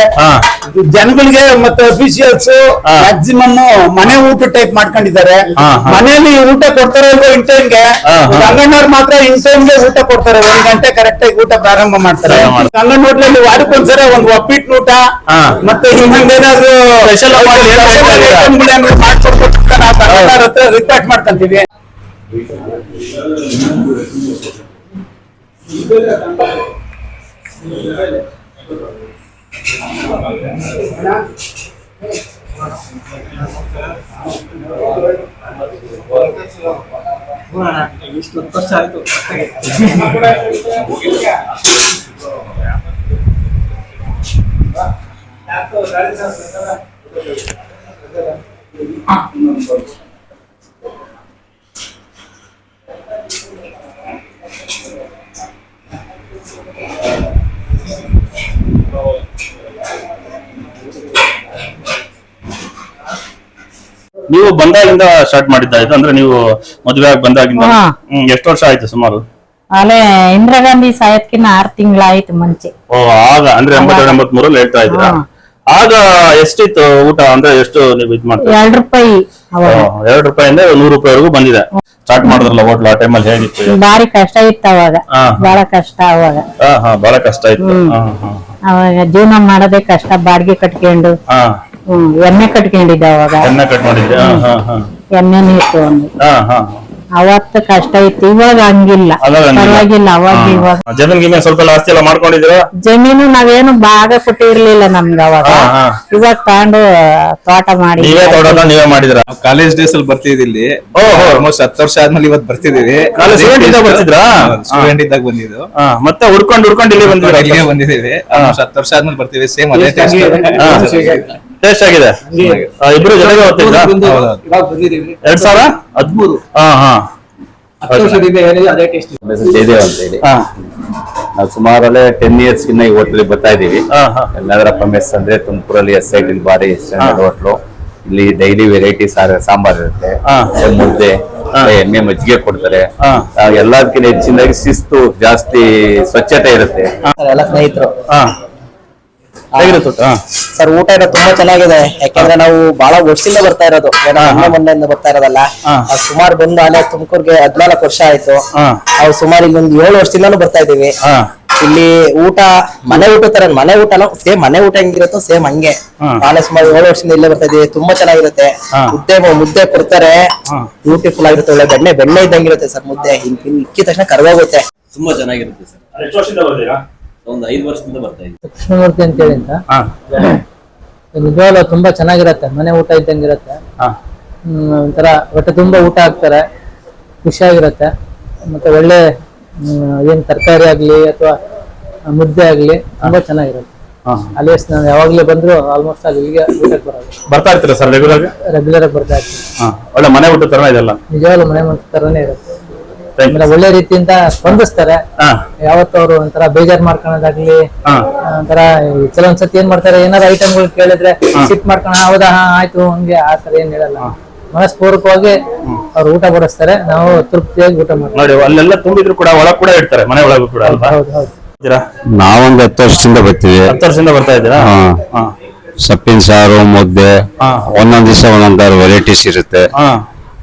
ಜನಗಳಿಗೆ ಮತ್ತೆ ಅಫಿಷಿಯಲ್ಸ್. ಮ್ಯಾಕ್ಸಿಮಮ್ ಮನೆ ಊಟ ಟೈಪ್ ಮಾಡ್ಕೊಂಡಿದ್ದಾರೆ. ಮನೆಯಲ್ಲಿ ಊಟ ಕೊಡ್ತಾರೆ ಇಲ್ವೋ ಇನ್ ಟೈಮ್ಗೆ. ಗಂಗಣ್ಣವ್ರು ಮಾತ್ರ ಇನ್ ಟೈಮ್ಗೆ ಊಟ ಕೊಡ್ತಾರೆ. ಒಂದ್ ಗಂಟೆ ಕರೆಕ್ಟ್ ಆಗಿ ಊಟ ಪ್ರಾರಂಭ ಮಾಡ್ತಾರೆ. ಹೋಟ್ಲಲ್ಲಿ ವಾರಕ್ಕೊಂದ್ಸರಿ ಒಂದು ಒಪ್ಪಿಟ್ಟು ಊಟ ಮತ್ತೆ ಇನ್ನೊಂದೇನಾದ್ರು Special ಮಾಡಿ ಏನ್ ಮಾಡ್ತಾ ಇದ್ದೀರಾ? ಐಟಮ್ಗಳೇನಾದ್ರು ಮಾಡ್ಕೊಡ್ಬೇಕು ಅಂತ ನಾವು ಬಂದಾಗಿಂದ ಸ್ಟಾರ್ಟ್ ಮಾಡಿದ್ದ ಇದು ಅಂದ್ರೆ ನೀವು ಮದುವೆ ಆಗಿ ಬಂದಾಗಿಂದ? ಹಾ. ಹ್ಮ್ ಎಷ್ಟು ವರ್ಷ ಆಯ್ತು ಸುಮಾರು? ಅಲ್ಲೇ ಇಂದಿರಾ ಗಾಂಧಿ ಸಾಯತ್ಕಿನ್ನ ಆರ್ ತಿಂಗಳಾಯ್ತು ಮುಂಚೆ. ಓ ಆಗ ಅಂದ್ರೆ ಎಂಬತ್ತೆರಡು ಎಂಬತ್ ಮೂರಲ್ಲಿ ಹೇಳ್ತಾ ಇದ್ದೀರಾ? ಹಾ. ಆಗ ಎಷ್ಟಿತ್ತು ಊಟ ಅಂದ್ರೆ ಎಷ್ಟು ನೀವು ಇದ್ ಮಾಡ್ತೀರಾ? ಎರಡ್ ರೂಪಾಯಿ ಅವಾಗ. ರೂಪಾಯಿ ಎರಡು ರೂಪಾಯಿಂದ ನೂರು ರೂಪಾಯಿವರೆಗೂ ಬಂದಿದೆ. ಸ್ಟಾರ್ಟ್ ಮಾಡಿದ್ರಲ್ಲ ಹೋಟ್ಲ್ ಆ ಟೈಮಲ್ಲಿ ಹೇಗಿತ್ತು? ಬಾರಿ ಕಷ್ಟ ಇತ್ತು ಅವಾಗ. ಹಾ. ಬಹಳ ಕಷ್ಟ ಅವಾಗ. ಹಾ ಹಾ ಬಹಳ ಕಷ್ಟ ಇತ್ತು. ಹಾ ಹಾ ಅವಾಗ ಜೀವನ ಮಾಡೋದೇ ಕಷ್ಟ ಬಾಡಿಗೆ ಕಟ್ಕೊಂಡು. ಹಾ. ಹ್ಮ್ ಎಮ್ಮೆ ಕಟ್ಕೊಂಡಿದ್ದೆ ಅವಾಗ. ಎಣ್ಣೆ ಕಟ್ ಮಾಡಿದ್ದೆ ಹಾ ಹಾ ಹಾ. ಎಮ್ಮೆನೂ ಇತ್ತು ಒಂದು. ಹಾ ಹಾ. ಅವತ್ತು ಕಷ್ಟ ಇತ್ತು ಇವಾಗ ಹಂಗಿಲ್ಲ. ಪರವಾಗಿಲ್ಲ ಅವಾಗ ಇವಾಗ. ಜಮೀನ್ ಗಿಮೀನ್ ಸ್ವಲ್ಪ ಲಾಸ್ತಿ ಆಸ್ತಿ ಎಲ್ಲ ಮಾಡ್ಕೊಂಡಿದ್ದೀರಾ? ಜಮೀನು ನಾವೇನು ಭಾಗ ಕೊಟ್ಟಿರ್ಲಿಲ್ಲ ನಮ್ಗ ಅವಾಗ. ಇವಾಗ ತಗೊಂಡು ತೋಟ ಮಾಡಿ ನೀವೇ ಮಾಡಿದ್ರ ನೀವೇ ಮಾಡಿದಿರಾ ಕಾಲೇಜ್ ಡೇಸ್ ಅಲ್ಲಿ ಬರ್ತಿದ್ವಿ ಇಲ್ಲಿ. ಓಹೋ. ಆಲ್ಮೋಸ್ಟ್ ಹತ್ತು ವರ್ಷ ಆದ್ಮೇಲೆ ಇವತ್ತು ಬರ್ತಿದೀವಿ ಕಾಲೇಜ್ ಸ್ಟೂಡೆಂಟ್ ಇದ್ದಾಗ ಬರ್ತಿದ್ರಾ? ಸ್ಟೂಡೆಂಟ್ ಇದ್ದಾಗ ಬಂದಿದ್ದು. ಮತ್ತೆ ಹುಡ್ಕೊಂಡು ಹುಡ್ಕೊಂಡು ಇಲ್ಲಿ ಬಂದಿದ್ದೀರಾ? ಇಲ್ಲಿಗೆ ಬಂದಿದ್ದೀವಿ. ಆಲ್ಮೋಸ್ಟ್ ಹತ್ತು ವರ್ಷ ಆದ್ಮೇಲೆ ಬರ್ತೀವಿ ಸೇಮ್ ಅದೇ ಟೇಸ್ಟ್ ಆಗಿದೆ. ಇಬ್ರು ಜೊತೆಗೆ ಹೋಗ್ತಿದ್ರ? ಎರಡ್ ಸಾವಿರ? ಹದಿಮೂರು. ಹಾ ಹಾ. ನಾವು ಸುಮಾರಲ್ಲೇ ಟೆನ್ ಇಯರ್ಸ್ ಇನ್ನ ಈ ಹೋಟ್ಲಿಗೆ ಬರ್ತಾ ಇದೀವಿ ಹಾ ಹಾ. ನಗರಪ್ಪ ಮೆಸ್ ಅಂದ್ರೆ ತುಮಕೂರಲ್ಲಿ ಎಸ್ ಸೈಡ್ ಬಾರಿ ಸ್ಟ್ಯಾಂಡರ್ಡ್ ಹೋಟ್ಲು ಇಲ್ಲಿ ಡೈಲಿ ವೆರೈಟಿ ಸಾಂಬಾರ್ ಇರುತ್ತೆ. ಹಾ. ಮತ್ತೆ ಮುದ್ದೆ ಎಮ್ಮೆ ಮಜ್ಜಿಗೆ ಕೊಡ್ತಾರೆ. ಎಲ್ಲದಕ್ಕಿಂತ ಹೆಚ್ಚಿನದಾಗಿ ಶಿಸ್ತು ಜಾಸ್ತಿ ಸ್ವಚ್ಛತೆ ಇರುತ್ತೆ. ಸರ್ ಎಲ್ಲ ಸ್ನೇಹಿತರು ಹಾ ಹೇಗಿರುತ್ತೆ ಊಟ? ಹಾ ಸರ್ ಊಟ ಎಲ್ಲ ತುಂಬಾ ಚೆನ್ನಾಗಿದೆ. ಯಾಕಂದ್ರೆ ನಾವು ಬಹಳ ವರ್ಷದಿಂದ ಬರ್ತಾ ಇರೋದು. ಏನೋ ಮೊನ್ನೆ ಮೊನ್ನೆಯಿಂದ ಬರ್ತಾ ಇರೋದಲ್ಲ. ಸುಮಾರು ಬಂದು ಅಲ್ಲೇ ತುಮಕೂರ್ಗೆ ಹದ್ನಾಲ್ಕು ವರ್ಷ ಆಯ್ತು. ನಾವು ಸುಮಾರು ಇಲ್ಲಿ ಒಂದು ಏಳು ವರ್ಷದಿಂದಾನು ಬರ್ತಾ ಇದೀವಿ ಇಲ್ಲಿ ಊಟ ಮನೆ ಊಟ ತರ ಮನೆ ಊಟ ಸೇಮ್ ಮನೆ ಊಟ ಹೆಂಗಿರುತ್ತೋ ಸೇಮ್ ಹಂಗೆ. ಬಹಳ ನಾಳೆ ಸುಮಾರು ಏಳು ವರ್ಷದಿಂದ ಇಲ್ಲೇ ಬರ್ತಾ ಇದೀವಿ ತುಂಬಾ ಚೆನ್ನಾಗಿರುತ್ತೆ. ಮುದ್ದೆ ಮುದ್ದೆ ಕೊಡ್ತಾರೆ. ಬ್ಯೂಟಿಫುಲ್ ಆಗಿರುತ್ತೆ. ಒಳ್ಳೆ ಬೆಣ್ಣೆ ಬೆಣ್ಣೆ ಇದ್ದಂಗಿರುತ್ತೆ ಸರ್ ಮುದ್ದೆ. ಹಿಂಗೆ ಇಕ್ಕಿದ ತಕ್ಷಣ ಕರ್ಗೋಗುತ್ತೆ ತುಂಬಾ ಚೆನ್ನಾಗಿರುತ್ತೆ ಸರ್. ಎಷ್ಟು ವರ್ಷದಿಂದ ಬರ್ತೀರಾ ಒಂದು ಐದು ವರ್ಷದಿಂದ ಬರ್ತಾ ಇದ್ದೀವಿ ಕೃಷ್ಣಮೂರ್ತಿ ಅಂತೇಳಿ ಅಂತ? ಹಾ. ನಿಜವಾಗ್ಲೂ ತುಂಬಾ ಚೆನ್ನಾಗಿರತ್ತೆ ಮನೆ ಊಟ ಇದ್ದಂಗಿರತ್ತೆ. ಹಾ. ಹ್ಮ್, ಒಂಥರ ಹೊಟ್ಟೆ ತುಂಬಾ ಊಟ ಹಾಕ್ತಾರೆ ಖುಷಿಯಾಗಿರತ್ತೆ ಮತ್ತೆ ಒಳ್ಳೆ ಹ್ಮ್, ಏನ್ ತರಕಾರಿ ಆಗ್ಲಿ ಅಥವಾ ಮುದ್ದೆ ಆಗ್ಲಿ ತುಂಬಾ ಚೆನ್ನಾಗಿರುತ್ತೆ. ಹಾ. ಅಲ್ಲಿ ನಾನು ಯಾವಾಗ್ಲೇ ಬಂದ್ರು ಆಲ್ಮೋಸ್ಟ್ ಅಲ್ಲಿ ಇಲ್ಲಿಗೆ ಊಟಕ್ಕೆ ಬರೋದು. ಬರ್ತಾ ಇರ್ತೀರಾ ಸರ್ ರೆಗ್ಯುಲರ್ ರೆಗ್ಯುಲರ್ ಆಗಿ ಬರ್ತಾ ಇರ್ತೀನಿ ಹಾ. ಒಳ್ಳೆ ಮನೆ ಊಟ ತರ ಇದೆಲ್ಲ? ನಿಜವಾಗ್ಲೂ ಮನೆ ಮನೆ ತರನೇ ಇರುತ್ತೆ. You. ಒಳ್ಳೆ ರೀತಿಯಿಂದ ಸ್ಪಂದಿಸ್ತಾರೆ. ಹಾ. ಯಾವತ್ತು ಅವರು ಒಂಥರ ಬೇಜಾರ್ ಮಾಡ್ಕೊಳೋದಾಗ್ಲಿ ಹಾ. ಒಂಥರ ಕೆಲವೊಂದ್ಸತಿ ಏನ್ ಮಾಡ್ತಾರೆ ಏನಾದ್ರು ಐಟಮ್ಗಳು ಕೇಳಿದ್ರೆ ಸಿಟ್ ಮಾಡ್ಕೊಳ ಹೌದಾ ಹಾ ಆಯ್ತು ಹಂಗೆ ಆ ತರ ಏನ್ ಹೇಳಲ್ಲ. ಮನಸ್ಪೂರ್ವಕವಾಗಿ ಅವ್ರು ಊಟ ಬಡಿಸ್ತಾರೆ ನಾವು ತೃಪ್ತಿಯಾಗಿ ಊಟ ಮಾಡ್ತೀವಿ. ನೋಡಿ ಅಲ್ಲೆಲ್ಲ ತುಂಬಿದ್ರು ಕೂಡ ಒಳಗ್ ಕೂಡ ಇಡ್ತಾರೆ ಮನೆ ಒಳಗೂ ಕೂಡ ಅಲ್ವಾ? ಹೌದು ಹೌದು ಇದ್ದೀರಾ? ನಾವೊಂದು ಹತ್ತು ವರ್ಷದಿಂದ ಬರ್ತೀವಿ. ಹತ್ತು ವರ್ಷದಿಂದ ಬರ್ತಾ ಇದ್ದೀರಾ? ಹಾ. ಹಾ. ಸೊಪ್ಪಿನ ಸಾರು ಮುದ್ದೆ ಹಾ. ಒಂದೊಂದ್ ದಿವಸ ಒಂದೊಂದ್ ವೆರೈಟೀಸ್ ಇರುತ್ತೆ. ಹಾ.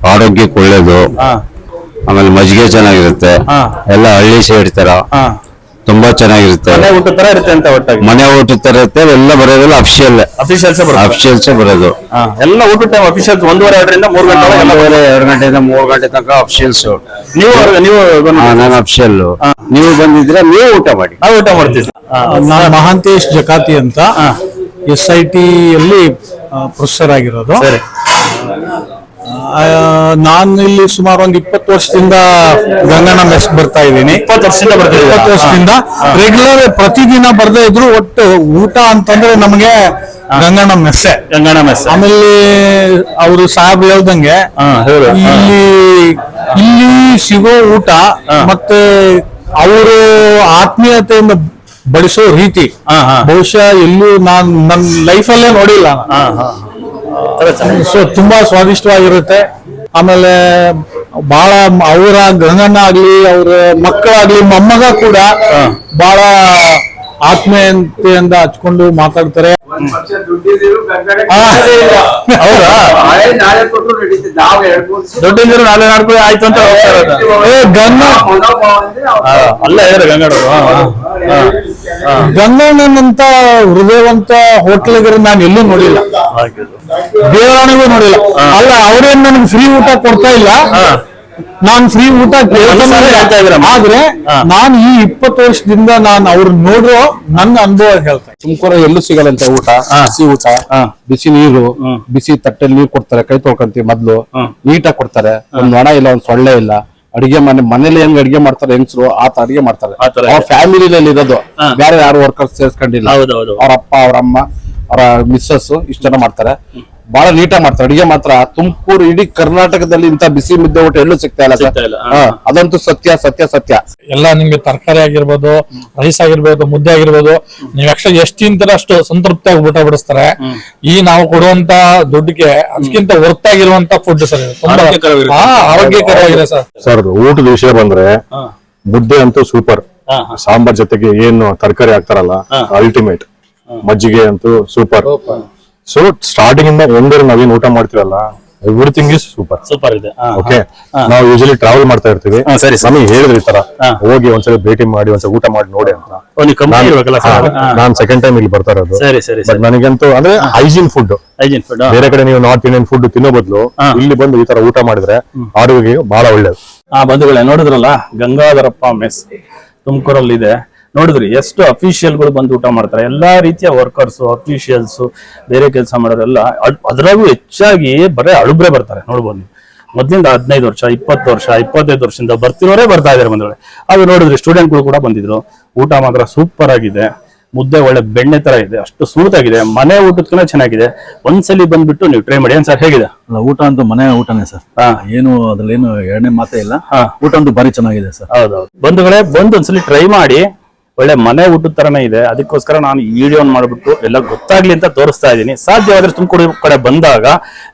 ಆರೋಗ್ಯಕ್ಕೆ ಒಳ್ಳೇದು. ಹಾ. ಆಮೇಲೆ ಮಜ್ಜಿಗೆ ಚೆನ್ನಾಗಿರುತ್ತೆ. ಹಾ. ಎಲ್ಲ ಹಳ್ಳಿ ಸೈಡ್ ತರ. ಹಾ. ತುಂಬಾ ಚೆನ್ನಾಗಿರುತ್ತೆ. ಮನೆ ಊಟ ತರ ಇರುತ್ತೆ ಅಂತ ಒಟ್ಟಾಗಿ? ಮನೆ ಊಟ ತರ ಇರುತ್ತೆ ಎಲ್ಲ ಬರೋದೆಲ್ಲ ಅಫಿಷಿಯಲ್ ಅಫಿಷಿಯಲ್ಸ್ ಬರ್ತಾರೆ ಅಫಿಷಿಯಲ್ಸ್ ಬರೋದು. ಹಾ. ಎಲ್ಲ ಊಟ ಟೈಮ್ ಅಫಿಷಿಯಲ್ಸ್ ಒಂದೂವರೆ ಎರಡರಿಂದ ಮೂರು ಗಂಟೆ ಒಳಗೆ ಎಲ್ಲ ಒಂದೂವರೆ ಎರಡು ಗಂಟೆಯಿಂದ ಮೂರು ಗಂಟೆ ತನಕ ಅಫಿಷಿಯಲ್ಸ್ ನೀವು ನೀವು ನಾನು ಅಫಿಷಿಯಲ್ ನೀವು ಬಂದಿದ್ರೆ ನೀವು ಊಟ ಮಾಡಿ. ನಾವು ಊಟ ಮಾಡ್ತೀವಿ. ಹಾ. ನಾನು ಮಹಾಂತೇಶ್ ಜಕಾತಿ ಅಂತ ಎಸ್ ಐ ಟಿ ಅಲ್ಲಿ ಪ್ರೊಫೆಸರ್ ಆಗಿರೋದು. ಸರಿ. ನಾನು ಇಲ್ಲಿ ಸುಮಾರು ಒಂದು ಇಪ್ಪತ್ತು ವರ್ಷದಿಂದ ಗಂಗಣ್ಣ ಮೆಸ್ ಬರ್ತಾ ಇದ್ದೀನಿ. ಇಪ್ಪತ್ತು ವರ್ಷದಿಂದ? ಇಪ್ಪತ್ತು ವರ್ಷದಿಂದ. ರೆಗ್ಯುಲರ್ ಪ್ರತಿದಿನ ಬರ್ದೇ ಇದ್ರು ಒಟ್ಟು ಊಟ ಅಂತಂದ್ರೆ ನಮಗೆ ಗಂಗಣ್ಣ ಮೆಸ್ಸೆ. ಗಂಗಣ್ಣ ಮೆಸ್ ಆಮೇಲೆ ಅವರು ಸಾಹೇಬ್ ಹೇಳ್ದಂಗೆ. ಇಲ್ಲಿ ಇಲ್ಲಿ ಸಿಗೋ ಊಟ ಮತ್ತೆ ಅವರು ಆತ್ಮೀಯತೆಯಿಂದ ಬಡಿಸೋ ರೀತಿ. ಬಹುಶಃ ಎಲ್ಲೂ ನಾನ್ ನನ್ನ ಲೈಫಲ್ಲೇ ನೋಡಿಲ್ಲ ಸೊ ತುಂಬಾ ಸ್ವಾದಿಷ್ಟವಾಗಿರುತ್ತೆ. ಆಮೇಲೆ ಬಹಳ ಅವರ ಗಂಗಣ್ಣ ಆಗ್ಲಿ ಅವ್ರ ಮಕ್ಕಳಾಗ್ಲಿ ಮೊಮ್ಮಗ ಕೂಡ ಬಹಳ ಆತ್ಮೀಯತೆಯಿಂದ ಹಚ್ಕೊಂಡು ಮಾತಾಡ್ತಾರೆ. ಆ, ಹೌದಾ? ದುಡ್ಡಿದ್ರು ನಾಳೆ ನಾಡ್ಕೊಂಡು ಆಯ್ತು ಅಂತ ಹೋಗ್ತಾ ಇರೋದು. ಏ ಗಂಗ ಹಾ, ಅಲ್ಲೇ ಇದ್ದಾರೆ ಗಂಗಡರು ಹಾ, ಹಾ, ಹಾ, ಹಾ. ಗಂಗಣ್ಣನಂತ ಹೃದಯವಂತ ಹೋಟ್ಲಿಗರು ನಾನು ಎಲ್ಲೂ ನೋಡಿಲ್ಲ. ದೇವರಾಣಿಗೂ ನೋಡಿಲ್ಲ. ಅಲ್ಲ ಅವ್ರೇನ್ ನನ್ಗೆ ಫ್ರೀ ಊಟ ಕೊಡ್ತಾ ಇಲ್ಲ? ನಾನ್ ಫ್ರೀ ಊಟ? ಆದ್ರೆ. ನಾನು ಈ ಇಪ್ಪತ್ತು ವರ್ಷದಿಂದ ನಾನು ಅವ್ರ ನೋಡ್ರೋ ನನ್ನ ಅನುಭವ ಹೇಳ್ತಾರೆ ತುಮಕೂರ ಎಲ್ಲೂ ಸಿಗಲ್ಲಂತೆ ಊಟ? ಬಿಸಿ ಊಟ ಬಿಸಿ ನೀರು ಬಿಸಿ ತಟ್ಟೆಲಿ ನೀರು ಕೊಡ್ತಾರೆ ಕೈ ತೊಳ್ಕೊಂತೀವಿ ಮೊದ್ಲು. ನೀಟಾಗಿ ಕೊಡ್ತಾರೆ. ಒಂದ್ ಒಣ ಇಲ್ಲ ಒಂದ್ ಸೊಳ್ಳೆ ಇಲ್ಲ. ಅಡಿಗೆ ಮನೆ ಮನೇಲಿ ಹೆಂಗ್ ಅಡಿಗೆ ಮಾಡ್ತಾರೆ ಹೆಂಗಸರು ಆತ ಅಡಿಗೆ ಮಾಡ್ತಾರೆ. ಅವ್ರ ಫ್ಯಾಮಿಲಿನಲ್ಲಿ ಇರೋದು. ಬೇರೆ ಯಾರು ವರ್ಕರ್ಸ್ ಸೇರ್ಸ್ಕೊಂಡಿಲ್ಲ. ಅವ್ರ ಅಪ್ಪ ಅವ್ರ ಅಮ್ಮ ಅವರ ಮಿಸ್ಸಸ್ ಇಷ್ಟ ಜನ ಮಾಡ್ತಾರೆ ಬಹಳ ನೀಟಾಗಿ ಮಾಡ್ತಾರೆ. ಅಡಿಗೆ ಮಾತ್ರ. ತುಮಕೂರು ಇಡೀ ಕರ್ನಾಟಕದಲ್ಲಿ ಇಂತ ಬಿಸಿ ಮುದ್ದೆ ಊಟ ಎಲ್ಲೂ ಸಿಗ್ತಾ ಇಲ್ಲ. ಸರ್. ಹಾ, ಅದಂತೂ ಸತ್ಯ ಸತ್ಯ ಸತ್ಯ. ಎಲ್ಲ ನಿಮ್ಗೆ ತರಕಾರಿ ಆಗಿರ್ಬೋದು ರೈಸ್ ಆಗಿರ್ಬೋದು ಮುದ್ದೆ ಆಗಿರ್ಬೋದು ನೀವ್ ಎಕ್ಸ್ಟ್ರಾ ಎಷ್ಟು ತಿಂತೀರ ಅಷ್ಟು ಸಂತೃಪ್ತಿಯಾಗಿ ಊಟ ಬಿಡಿಸ್ತಾರೆ. ಈ ನಾವು ಕೊಡುವಂತ ದುಡ್ಡಿಗೆ ಅದಕ್ಕಿಂತ ವರ್ತ್ ಆಗಿರುವಂತ ಫುಡ್ ಸರ್ ಇದು. ತುಂಬಾ ಆರೋಗ್ಯಕರವಾಗಿರುತ್ತೆ. ಹಾ, ಆರೋಗ್ಯಕರವಾಗಿದೆ ಸರ್. ಸರ್ ಊಟದ ವಿಷಯ ಬಂದ್ರೆ ಮುದ್ದೆ ಅಂತೂ ಸೂಪರ್ ಸಾಂಬಾರ್ ಜೊತೆಗೆ ಏನು ತರಕಾರಿ ಹಾಕ್ತಾರಲ್ಲ ಅಲ್ಟಿಮೇಟ್ ಮಜ್ಜಿಗೆ ಅಂತೂ ಸೂಪರ್. ಸೊ ಸ್ಟಾರ್ಟಿಂಗ್ ಇಂದ ಎಂದರೆ ನಾವೇನ್ ಊಟ ಮಾಡ್ತೀವಲ್ಲ ಎವ್ರಿಥಿಂಗ್ ಇಸ್ ಸೂಪರ್ ಸೂಪರ್ ಇದೆ. ಹಾ, ಓಕೆ ಹಾ. ನಾವು ಯೂಶಲಿ ಟ್ರಾವೆಲ್ ಮಾಡ್ತಾ ಇರ್ತೀವಿ. ಹಾ, ಸರಿ, ಸರಿ. ನಮಗೆ ಹೇಳಿದ್ರು ಈ ತರ ಹಾ. ಹೋಗಿ ಒಂದ್ಸಲ ಭೇಟಿ ಮಾಡಿ ಒಂದ್ಸಲ ಊಟ ಮಾಡಿ ನೋಡಿ ಅಂತ. ಓ, ನೀವು ಕಂಪ್ನಿ ಇರ್ಬೇಕಲ್ಲ ಸರ್? ನಾನ್ ಸೆಕೆಂಡ್ ಟೈಮ್ ಇಲ್ಲಿ ಬರ್ತಾ ಇರೋದು. ಸರಿ ಸರಿ ಬಟ್ ಸರಿ. ನನಗಂತೂ ಅಂದ್ರೆ ಹೈಜೀನ್ ಫುಡ್ ಹೈಜಿನ್ ಫುಡ್ ಬೇರೆ ಕಡೆ ನೀವು ನಾರ್ತ್ ಇಂಡಿಯನ್ ಫುಡ್ ತಿನ್ನೋ ಬದಲು ಹಾ. ಇಲ್ಲಿ ಬಂದು ಈ ತರ ಊಟ ಮಾಡಿದ್ರೆ ಆರೋಗ್ಯ ಬಹಳ ಒಳ್ಳೇದು. ಆ ಬಂಧುಗಳೇ ನೋಡಿದ್ರಲ್ಲ ಗಂಗಾಧರಪ್ಪ ಮೆಸ್ ತುಮಕೂರಲ್ಲಿ ಇದೆ ನೋಡಿದ್ರಿ ಎಷ್ಟು ಅಫಿಷಿಯಲ್ಗಳು ಬಂದು ಊಟ ಮಾಡ್ತಾರೆ. ಎಲ್ಲಾ ರೀತಿಯ ವರ್ಕರ್ಸ್ ಅಫಿಷಿಯಲ್ಸ್ ಬೇರೆ ಕೆಲಸ ಮಾಡೋರೆಲ್ಲ ಅದ್- ಅದ್ರಾಗೂ ಹೆಚ್ಚಾಗಿ ಬರೇ ಅಳುಬ್ರೆ ಬರ್ತಾರೆ. ನೋಡ್ಬೋದು ನೀವು. ಮೊದ್ಲಿಂದ ಹದಿನೈದು ವರ್ಷ ಇಪ್ಪತ್ತು ವರ್ಷ ಇಪ್ಪತ್ತೈದು ವರ್ಷದಿಂದ ಬರ್ತಿರೋರೇ ಬರ್ತಾ ಇದಾರೆ ಬಂದ್ರೆ ಅದು ನೋಡಿದ್ರಿ ಸ್ಟೂಡೆಂಟ್ಗಳು ಕೂಡ ಬಂದಿದ್ರು. ಊಟ ಮಾತ್ರ ಸೂಪರ್ ಆಗಿದೆ. ಮುದ್ದೆ ಒಳ್ಳೆ ಬೆಣ್ಣೆ ತರ ಇದೆ. ಅಷ್ಟು ಸ್ಮೂತ್ ಆಗಿದೆ. ಮನೆ ಊಟಕ್ಕೂ ಚೆನ್ನಾಗಿದೆ. ಒಂದ್ಸಲಿ ಬಂದ್ಬಿಟ್ಟು ನೀವು ಟ್ರೈ ಮಾಡಿ. ಏನ್ ಸರ್ ಹೇಗಿದೆ? ಅಲ್ಲ ಊಟ ಅಂತೂ ಮನೆ ಊಟನೇ ಸರ್. ಹಾ. ಏನು ಅದ್ರಲ್ಲಿ ಏನು ಎರಡನೇ ಮಾತೇ ಇಲ್ಲ. ಹಾ. ಊಟ ಅಂತೂ ಭಾರಿ ಚೆನ್ನಾಗಿದೆ ಸರ್. ಹೌದೌದು. ಬಂಧುಗಳೇ ಬಂದು ಒಂದ್ಸಲಿ ಟ್ರೈ ಮಾಡಿ. ಒಳ್ಳೆ ಮನೆ ಊಟದ ತರನೇ ಇದೆ. ಅದಕ್ಕೋಸ್ಕರ ನಾನು ಈ ವಿಡಿಯೋ ಮಾಡ್ಬಿಟ್ಟು ಎಲ್ಲ ಗೊತ್ತಾಗ್ಲಿ ಅಂತ ತೋರಿಸ್ತಾ ಇದ್ದೀನಿ. ಸಾಧ್ಯವಾದ್ರೆ ತುಮಕೂರು ಕಡೆ ಬಂದಾಗ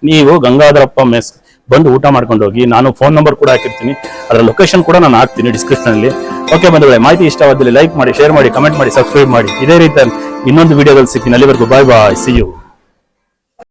ನೀವು ಗಂಗಾಧರಪ್ಪ ಮೆಸ್ ಬಂದು ಊಟ ಮಾಡ್ಕೊಂಡು ಹೋಗಿ, ನಾನು ಫೋನ್ ನಂಬರ್ ಕೂಡ ಹಾಕಿರ್ತೀನಿ. ಅದರ ಲೊಕೇಶನ್ ಕೂಡ ನಾನು ಹಾಕ್ತೀನಿ ಡಿಸ್ಕ್ರಿಪ್ಷನ್ ಅಲ್ಲಿ. ಓಕೆ ಬಂಧುಗಳೇ, ಮಾಹಿತಿ ಇಷ್ಟವಾದಲ್ಲಿ ಲೈಕ್ ಮಾಡಿ ಶೇರ್ ಮಾಡಿ ಕಮೆಂಟ್ ಮಾಡಿ ಸಬ್ಸ್ಕ್ರೈಬ್ ಮಾಡಿ. ಇದೇ ರೀತಿ ಇನ್ನೊಂದು ವಿಡಿಯೋದಲ್ಲಿ ಅಲ್ಲಿವರೆಗೂ ಬಾಯ್ ಬಾಯ್ ಸಿ ಯು